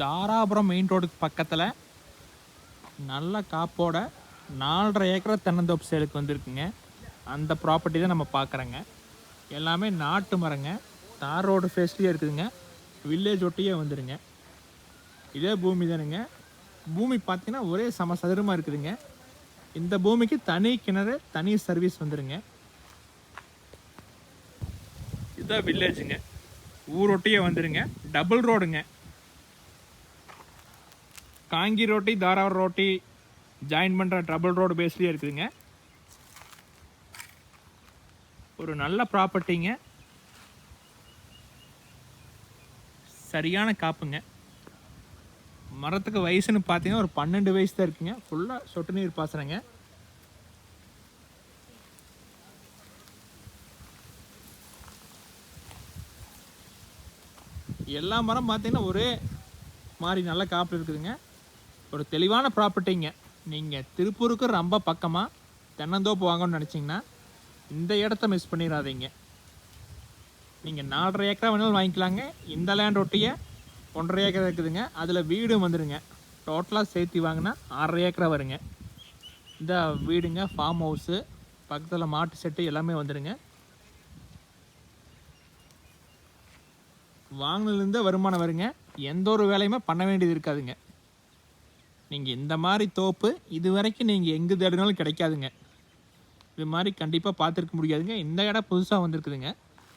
Dharapuram main ரோடுக்கு பக்கத்தில் நல்ல காப்போட நாலரை ஏக்கர் தென்னந்தோப்பு சேலுக்கு வந்திருக்குங்க. அந்த ப்ராப்பர்ட்டி தான் நம்ம பார்க்குறோங்க எல்லாமே நாட்டு மரங்க. தார் ரோடு ஃபேஸ்லேயே இருக்குதுங்க. வில்லேஜ் ஒட்டியே வந்துடுங்க இதே பூமி தானுங்க. பூமி பார்த்தீங்கன்னா ஒரே சம சதுரமாக இருக்குதுங்க. இந்த பூமிக்கு தனி கிணறு தனி சர்வீஸ் வந்துடுங்க இதுதான் வில்லேஜுங்க ஊரொட்டியே வந்துடுங்க டபுள் ரோடுங்க காங்கி ரோட்டி தாராவரம் ரோட்டி ஜாயின் பண்ணுற டபுள் ரோடு பேஸ்லேயே இருக்குதுங்க. ஒரு நல்ல ப்ராப்பர்ட்டிங்க சரியான காப்புங்க. மரத்துக்கு வயசுன்னு பார்த்தீங்கன்னா ஒரு பன்னெண்டு வயசு தான் இருக்குங்க. ஃபுல்லாக சொட்டு நீர் பாசுறேங்க எல்லா மரம் பார்த்தீங்கன்னா ஒரே மாதிரி நல்ல காப்பு இருக்குதுங்க. ஒரு தெளிவான ப்ராப்பர்ட்டிங்க நீங்கள் திருப்பூருக்கு ரொம்ப பக்கமாக தென்னந்தோப்பு வாங்கணும்னு நினச்சிங்கன்னா இந்த இடத்த மிஸ் பண்ணிடாதீங்க. நீங்கள் நாலரை ஏக்கரா வேணாலும் வாங்கிக்கலாங்க. இந்த லேண்ட் ஒட்டிய ஒன்றரை ஏக்கரா இருக்குதுங்க. அதில் வீடும் வந்துடுங்க டோட்டலாக சேர்த்து வாங்கினா ஆறரை ஏக்கரா வருங்க. இந்த வீடுங்க ஃபார்ம் ஹவுஸு பக்கத்தில் மாட்டு செட்டு எல்லாமே வந்துடுங்க வாங்கினதுலேருந்தே வருமானம் வருங்க. எந்த ஒரு வேலையுமே பண்ண வேண்டியது இருக்காதுங்க. நீங்கள் இந்த மாதிரி தோப்பு இது வரைக்கும் நீங்கள் எங்கே தேடினாலும் கிடைக்காதுங்க. இது மாதிரி கண்டிப்பாக பார்த்துருக்க முடியாதுங்க. இந்த இடம் புதுசாக வந்திருக்குதுங்க.